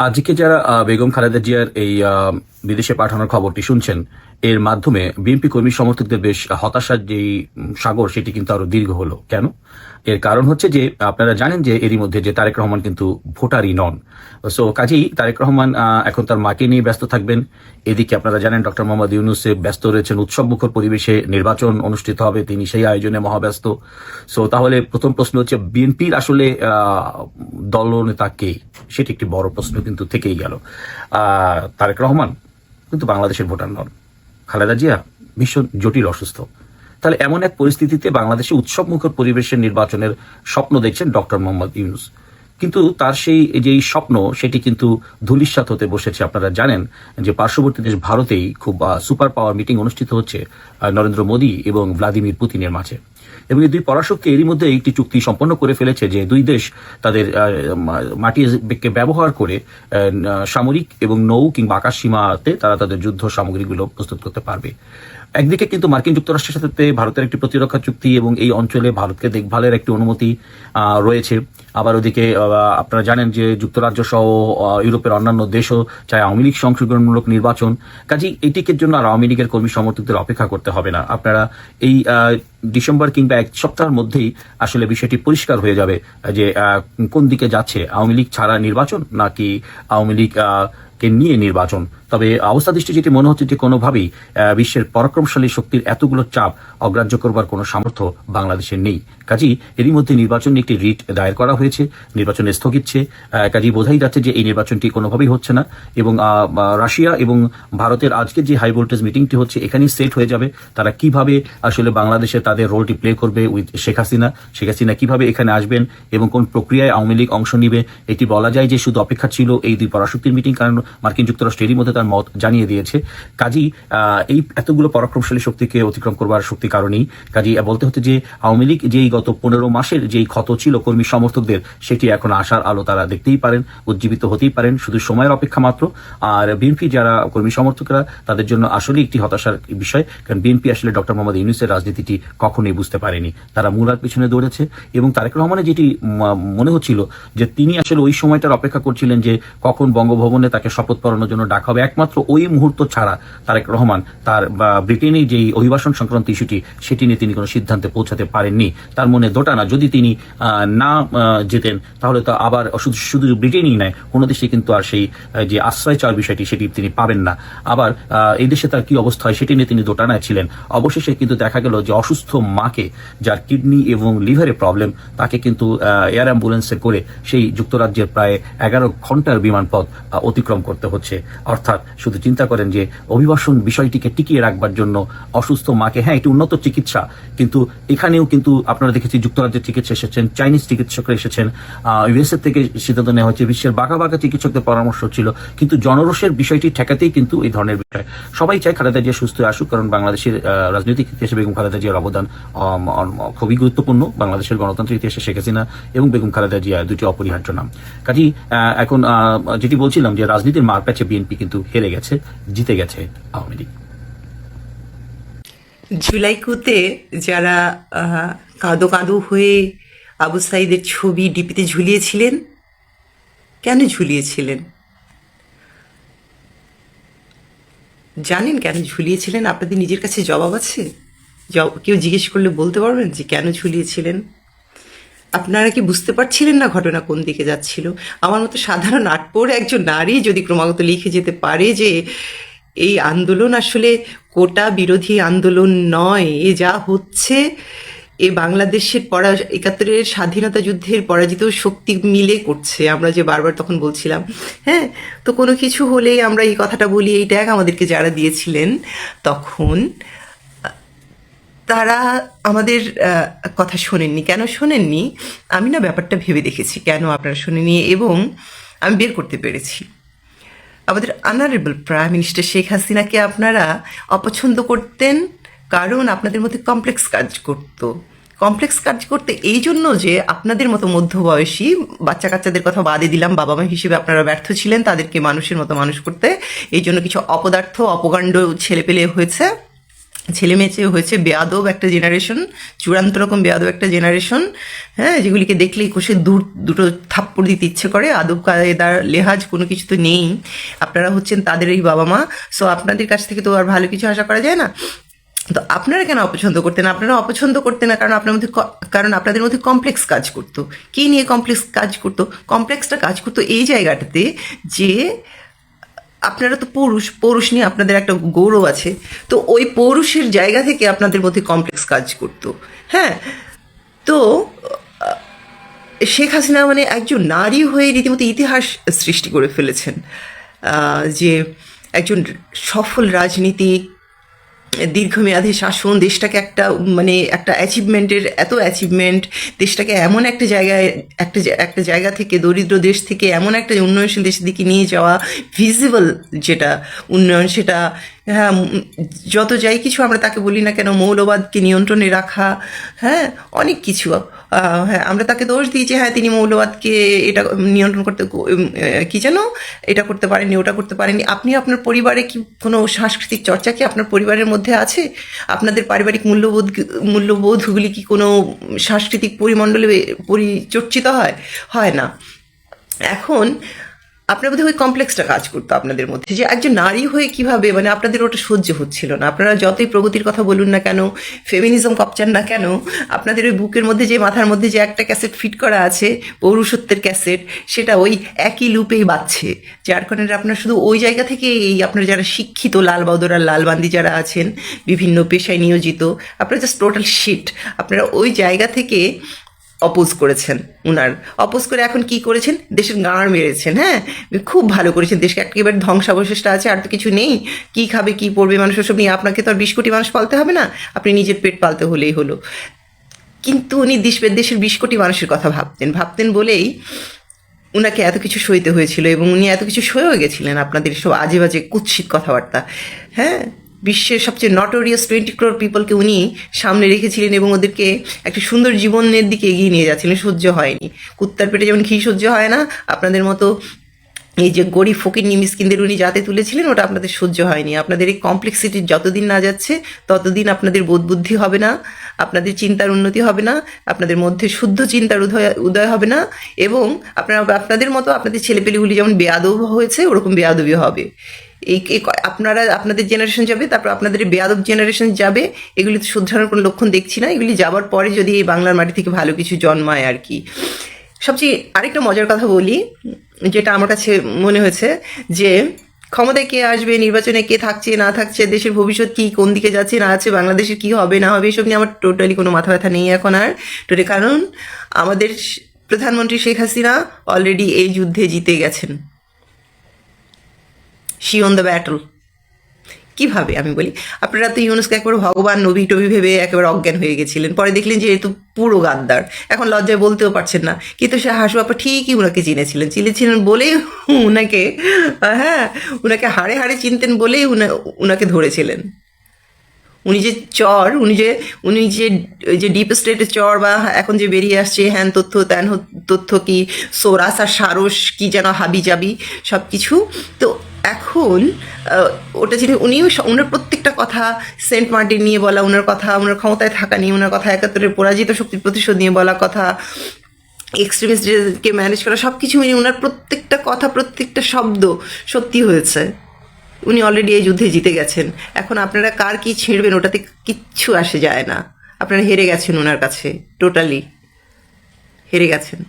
আজকে যারা বেগম খালেদা জিয়ার এই বিদেশে পাঠানোর খবরটি শুনছেন। এর মাধ্যমে বিএনপি কর্মী সমর্থকদের বেশ হতাশার যেই সাগর, সেটি কিন্তু আরও দীর্ঘ হলো। কেন? এর কারণ হচ্ছে যে, আপনারা জানেন যে, এরই মধ্যে যে তারেক রহমান কিন্তু ভোটারই নন। সো, কাজেই তারেক রহমান এখন তার মাকে নিয়ে ব্যস্ত থাকবেন। এদিকে আপনারা জানেন ডক্টর মোহাম্মদ ইউনুসে ব্যস্ত রয়েছেন উৎসবমুখর পরিবেশে। নির্বাচন অনুষ্ঠিত হবে, তিনি সেই আয়োজনে মহাব্যস্ত। সো, তাহলে প্রথম প্রশ্ন হচ্ছে, বিএনপির আসলে দলনেতা কে? সেটি একটি বড় প্রশ্ন কিন্তু থেকেই গেল। তারেক রহমান কিন্তু বাংলাদেশের ভোটার নন। খালেদা জিয়া ভীষণ জটিল, অসুস্থ। তাহলে এমন এক পরিস্থিতিতে বাংলাদেশে উৎসবমুখর পরিবেশের নির্বাচনের স্বপ্ন দেখছেন ডক্টর মোহাম্মদ ইউনুস। কিন্তু তার সেই যেই স্বপ্ন, সেটি কিন্তু ধূলিসাৎ হতে বসেছে। আপনারা জানেন যে পার্শ্ববর্তী দেশ ভারতেই খুব সুপার পাওয়ার মিটিং অনুষ্ঠিত হচ্ছে নরেন্দ্র মোদী এবং ভ্লাদিমির পুতিনের মাঝে। এবং এই দুই পরাশক্তি এরই মধ্যে একটি চুক্তি সম্পন্ন করে ফেলেছে যে দুই দেশ তাদের মাটিকে ব্যবহার করে সামরিক এবং নৌ কিংবা আকাশ সীমাতে তারা তাদের যুদ্ধ সামগ্রীগুলো প্রস্তুত করতে পারবে। একদিকে কিন্তু মার্কিন যুক্তরাষ্ট্রের সাথে ভারতের একটি প্রতিরক্ষা চুক্তি এবং এই অঞ্চলে ভারতকে দেখভালের একটি অনুমতি রয়েছে। আবার ওদিকে আপনারা জানেন যে যুক্তরাজ্য সহ ইউরোপের অন্যান্য দেশও চায় আওয়ামী লীগ সংশোধনমূলক নির্বাচন। কাজেই এটিকের জন্য আর আওয়ামী লীগের কর্মী সমর্থকদের অপেক্ষা করতে হবে না। আপনারা এই ডিসেম্বর কিংবা এক সপ্তাহের মধ্যেই আসলে বিষয়টি পরিষ্কার হয়ে যাবে যে কোন দিকে যাচ্ছে? আওয়ামী লীগ ছাড়া নির্বাচন নাকি আওয়ামী লীগ কে নিয়ে নির্বাচন। তবে অবস্থা দৃষ্টি যেটি মনে হচ্ছে যে কোনোভাবেই বিশ্বের পরাক্রমশালী শক্তির এতগুলো চাপ অগ্রাহ্য করবার কোনো সামর্থ্য বাংলাদেশের নেই। কাজেই এরই মধ্যে নির্বাচন একটি রিট দায়ের করা হয়েছে নির্বাচন স্থগিত আহ, বোঝাই যাচ্ছে যে এই নির্বাচনটি কোনোভাবেই হচ্ছে না এবং রাশিয়া এবং ভারতের আজকের যে হাই ভোল্টেজ মিটিংটি হচ্ছে এখানেই সেট হয়ে যাবে। তারা কীভাবে আসলে বাংলাদেশে তাদের রোলটি প্লে করবে উইথ শেখ হাসিনা শেখ হাসিনা কীভাবে এখানে আসবেন এবং কোন প্রক্রিয়ায় আওয়ামী লীগ অংশ নিবে এটি বলা যায় যে শুধু অপেক্ষা ছিল এই দুই পরাশক্তির মিটিং কারণ মার্কিন যুক্তরাষ্ট্র এরই মধ্যে তার মত জানিয়ে দিয়েছে। কাজী এই এতগুলো পরাক্রমশালী শক্তিকে অতিক্রম করবার শক্তি কারণেই, কাজী বলতে হচ্ছে যে আওয়ামী লীগ যেই গত পনেরো মাসের যেই ক্ষত ছিল কর্মী সমর্থকদের, সেটি এখন আসার আলো তারা দেখতেই পারেন, উজ্জীবিত হতেই পারেন, শুধু সময়ের অপেক্ষা মাত্র। আর বিএনপি যারা কর্মী সমর্থকরা, তাদের জন্য আসলে একটি হতাশার বিষয়, কারণ বিএনপি আসলে ডক্টর মোহাম্মদ ইউনুসের রাজনীতিটি কখনোই বুঝতে পারেনি। তারা মূলার পিছনে দৌড়েছে এবং তারেক রহমানের যেটি মনে হচ্ছিল যে তিনি আসলে ওই সময়টার অপেক্ষা করছিলেন যে কখন বঙ্গভবনে তাকে শপথ পড়ানোর জন্য ডাকা হবে। একমাত্র ওই মুহূর্ত ছাড়া তারেক রহমান তার ব্রিটেনে যেই অভিবাসন সংক্রান্ত ইস্যুটি, সেটি নিয়ে তিনি কোনো সিদ্ধান্তে পৌঁছাতে পারেননি। তার মনে দোটানা যদি তিনি না যেতেন তাহলে তো আবার শুধু ব্রিটেনই নয়, কোনো দেশে কিন্তু আর সেই যে আশ্রয় চাওয়ার বিষয়টি, সেটি তিনি পাবেন না। আবার এই দেশে তার কি অবস্থা হয়, সেটি নিয়ে তিনি দোটানায় ছিলেন। অবশেষে কিন্তু দেখা গেল যে অসুস্থ মাকে, যার কিডনি এবং লিভারে প্রবলেম, তাকে কিন্তু এয়ার অ্যাম্বুলেন্সে করে সেই যুক্তরাজ্যের প্রায় এগারো ঘণ্টার বিমানপথ অতিক্রম করতে হচ্ছে। অর্থাৎ শুধু চিন্তা করেন যে অভিবাসন বিষয়টিকে টিকিয়ে রাখবার জন্য অসুস্থ মাকে হ্যাঁ এটি উন্নত চিকিৎসা, কিন্তু এখানেও কিন্তু আপনারা দেখেছি যুক্তরাজ্যের চিকিৎসা এসেছেন, চাইনিজ চিকিৎসকরা এসেছেন ইউএসএ থেকে সিদ্ধান্ত নেওয়া হয়েছে, বিশ্বের বাঁকা বাঁকা চিকিৎসকদের পরামর্শ ছিল, কিন্তু জনরোষের বিষয়টি ঠেকাতেই কিন্তু এই ধরনের বিষয়। সবাই চায় খালেদা জিয়া সুস্থ আসুক, কারণ বাংলাদেশের রাজনৈতিক ইতিহাসে বেগম খালেদা জিয়ার অবদান খুবই গুরুত্বপূর্ণ। বাংলাদেশের গণতন্ত্রের ইতিহাসে শেখ হাসিনা এবং বেগম খালেদা জিয়া দুটি অপরিহার্য নাম। কাজী এখন যেটি বলছিলাম যে রাজনীতির মারপ্যাচে বিএনপি কিন্তু হেরে গেছে, জিতে গেছে আওয়ামী লীগ। জুলাইকুতে যারা কাঁদো কাঁদো হয়ে আবু সাইদের ছবি ডিপিতে ঝুলিয়েছিলেন, কেন ঝুলিয়েছিলেন? জানেন কেন ঝুলিয়েছিলেন? আপনাদের নিজের কাছে জবাব আছে? কেউ জিজ্ঞেস করলে বলতে পারবেন যে কেন ঝুলিয়েছিলেন? আপনারা কি বুঝতে পারছিলেন না ঘটনা কোন দিকে যাচ্ছিল? আমার মতো সাধারণ আটপোর একজন নারী যদি ক্রমাগত লিখে যেতে পারে যে এই আন্দোলন আসলে কোটা বিরোধী আন্দোলন নয়, এ যা হচ্ছে, এ বাংলাদেশের পরা, একাত্তরের স্বাধীনতা যুদ্ধের পরাজিত শক্তি মিলে করছে। আমরা যে বারবার তখন বলছিলাম হ্যাঁ তো কোনো কিছু হলেই আমরা এই কথাটা বলি, এই ট্যাগ আমাদেরকে যারা দিয়েছিলেন, তখন তারা আমাদের কথা শোনেননি। কেন শোনেননি? আমি না ব্যাপারটা ভেবে দেখেছি। কেন আপনারা শোনেনি এবং আমি বের করতে পেরেছি। আমাদের অনারেবল প্রাইম মিনিস্টার শেখ হাসিনাকে আপনারা অপছন্দ করতেন কারণ আপনাদের মধ্যে কমপ্লেক্স কাজ করতো। কমপ্লেক্স কাজ করতে এই জন্য যে আপনাদের মতো মধ্যবয়সী বাচ্চা কাচ্চাদের কথা বাদে দিলাম বাবা মা হিসেবে আপনারা ব্যর্থ ছিলেন, তাদেরকে মানুষের মতো মানুষ করতে এই জন্য কিছু অপদার্থ, অপকাণ্ড ছেলেপেলে হয়েছে। ছেলে মেয়ে হয়েছে বেয়াদব একটা জেনারেশন চূড়ান্ত রকম বেয়াদব একটা জেনারেশন হ্যাঁ যেগুলিকে দেখলেই কষে দূর, দুটো থাপ্পড় দিতে ইচ্ছে করে, আদব কায়দার লেহাজ কোনো কিছু তো নেই। আপনারা হচ্ছেন তাদের এই বাবা মা সো আপনাদের কাছ থেকে তো আর ভালো কিছু আশা করা যায় না। তো আপনারা কেন অপছন্দ করতেন? আপনারা অপছন্দ করতেন না কারণ আপনার মধ্যে কারণ আপনাদের মধ্যে কমপ্লেক্স কাজ করতো। কী নিয়ে কমপ্লেক্স কাজ করতো? কমপ্লেক্সটা কাজ করতো এই জায়গাটাতে যে আপনারা তো পুরুষ পুরুষ নিয়ে আপনাদের একটা গৌরব আছে। তো ওই পৌরুষের জায়গা থেকে আপনাদের মধ্যে কমপ্লেক্স কাজ করতো। হ্যাঁ তো শেখ হাসিনা মানে একজন নারী হয়ে রীতিমতো ইতিহাস সৃষ্টি করে ফেলেছেন। যে একজন সফল রাজনীতিক দীর্ঘমেয়াদী শাসন, দেশটাকে একটা মানে একটা অ্যাচিভমেন্টের এত অ্যাচিভমেন্ট দেশটাকে এমন একটা জায়গায়, একটা একটা জায়গা থেকে, দরিদ্র দেশ থেকে এমন একটা উন্নয়নশীল দেশের দিকে নিয়ে যাওয়া ভিজিবল যেটা উন্নয়ন, সেটা হ্যাঁ যত যাই কিছু আমরা তাকে বলি না কেন, মৌলবাদকে নিয়ন্ত্রণে রাখা হ্যাঁ অনেক কিছু। হ্যাঁ আমরা তাকে দোষ দিই যে হ্যাঁ তিনি মৌলবাদকে এটা নিয়ন্ত্রণ করতে কো- যেন এটা করতে পারেনি ওটা করতে পারেনি আপনি আপনার পরিবারে কি কোনো সাংস্কৃতিক চর্চা কি আপনার পরিবারের মধ্যে আছে? আপনাদের পারিবারিক মূল্যবোধ, মূল্যবোধগুলি কি কোনো সাংস্কৃতিক পরিমণ্ডলে পরিচর্চিত হয়? হয় না। এখন আপনার মধ্যে ওই কমপ্লেক্সটা কাজ করতো আপনাদের মধ্যে, যে একজন নারী হয়ে কীভাবে মানে আপনাদের ওটা সহ্য হচ্ছিল না। আপনারা যতই প্রগতির কথা বলুন না কেন ফেমিনিজম কপচান না কেন, আপনাদের ওই বুকের মধ্যে যে মাথার মধ্যে যে একটা ক্যাসেট ফিট করা আছে, পৌরুষত্বের ক্যাসেট সেটা ওই একই লুপেই বাজছে। যার কারণে আপনার শুধু ওই জায়গা থেকে এই আপনার যারা শিক্ষিত লাল বাউদর লালবান্দি যারা আছেন, বিভিন্ন পেশায় নিয়োজিত, আপনারা জাস্ট টোটাল শিট আপনারা ওই জায়গা থেকে অপোজ করেছেন উনার। অপোজ করে এখন কি করেছেন? দেশের গাঁড় মেরেছেন হ্যাঁ? খুব ভালো করেছেন। দেশকে একেবারে ধ্বংসাবশেষটা আছে, আর তো কিছু নেই। কি খাবে, কি পড়বে মানুষ ওসব নিয়ে? আপনাকে তো আর বিশ কোটি মানুষ পালতে হবে না? আপনি নিজের পেট পালতে হলেই হলো। কিন্তু উনি দেশ, দেশের বিশ কোটি মানুষের কথা ভাবতেন। ভাবতেন বলেই উনাকে এত কিছু সইতে হয়েছিল এবং উনি এত কিছু সয়েও গেছিলেন আপনাদের সব আজে বাজে কুৎসিত কথাবার্তা হ্যাঁ? বিশ্বের সবচেয়ে নটোরিয়াস টোয়েন্টি ক্রোর পিপলকে উনি সামনে রেখেছিলেন এবং ওদেরকে একটা সুন্দর জীবনের দিকে এগিয়ে নিয়ে যাচ্ছিলেন। সহ্য হয়নি। কুত্তার পেটে যেমন ঘি সহ্য হয় না, আপনাদের মতো এই যে গরিব ফকির নিমিসকিনদের উনি যাতে তুলেছিলেন, ওটা আপনাদের সহ্য হয়নি। আপনাদের এই কমপ্লেক্সিটি যতদিন না যাচ্ছে, ততদিন আপনাদের বোধ বুদ্ধি হবে না, আপনাদের চিন্তার উন্নতি হবে না, আপনাদের মধ্যে শুদ্ধ চিন্তার উদয় উদয় হবে না এবং আপনারা, আপনাদের মতো আপনাদের ছেলেপেলেগুলি যেমন বেয়াদব হয়েছে, ওরকম বেয়াদবি হবে। এই আপনারা, আপনাদের জেনারেশন যাবে, তারপর আপনাদের বেয়াদব জেনারেশন যাবে, এগুলি তো শুদ্ধানোর কোনো লক্ষণ দেখছি না, এগুলি যাবার পরে যদি এই বাংলার মাটি থেকে ভালো কিছু জন্মায় আর কি। সবচেয়ে আরেকটা মজার কথা বলি, যেটা আমার কাছে মনে হয়েছে, যে ক্ষমতায় কে আসবে, নির্বাচনে কে থাকছে, না থাকছে, দেশের ভবিষ্যৎ কি, কোন দিকে যাচ্ছে, না আছে বাংলাদেশের কি হবে, না হবে, এসব নিয়ে আমার টোটালি কোনো মাথা ব্যথা নেই এখন আর। টোটালি কারণ আমাদের প্রধানমন্ত্রী শেখ হাসিনা অলরেডি এই যুদ্ধে জিতে গেছেন। শি অন দ্য ব্যাটল কীভাবে? আমি বলি, আপনারা তো ইউনুসকে একবার ভগবান নবী টবি ভেবে একেবারে অজ্ঞান হয়ে গেছিলেন। পরে দেখলেন যে এ তো পুরো গাদ্দার। এখন লজ্জায় বলতেও পারছেন না। কিন্তু সে হাসুয়াপা ঠিকই উনাকে চিনেছিলেন। চিনেছিলেন বলেই উনাকে হ্যাঁ উনাকে হাড়ে হাড়ে চিনতেন বলেই উনাকে ধরেছিলেন। উনি যে চর, উনি যে উনি যে যে ডিপ স্টেটের চর বা এখন যে বেরিয়ে আসছে, হ্যান তথ্য, ত্যান তথ্য কি, সোরাস আর সারস কি যেন হাবি যাবি সব কিছু তো এখন ওটা যিনি উনিও ওনার প্রত্যেকটা কথা সেন্ট মার্টিন নিয়ে বলা, ওনার কথা, ওনার ক্ষমতায় থাকা নিয়ে, ওনার কথা একাত্তরের পরাজিত শক্তির প্রতিশোধ নিয়ে বলা কথা এক্সট্রিমিস্টকে ম্যানেজ করা সব কিছু মিলিয়ে ওনার প্রত্যেকটা কথা, প্রত্যেকটা শব্দ সত্যি হয়েছে। উনি অলরেডি এই যুদ্ধে জিতে গেছেন। এখন আপনারা কার কি ছিঁড়বেন, ওটাতে কিচ্ছু আসে যায় না। আপনারা হেরে গেছেন ওনার কাছে টোটালি হেরে গেছেন।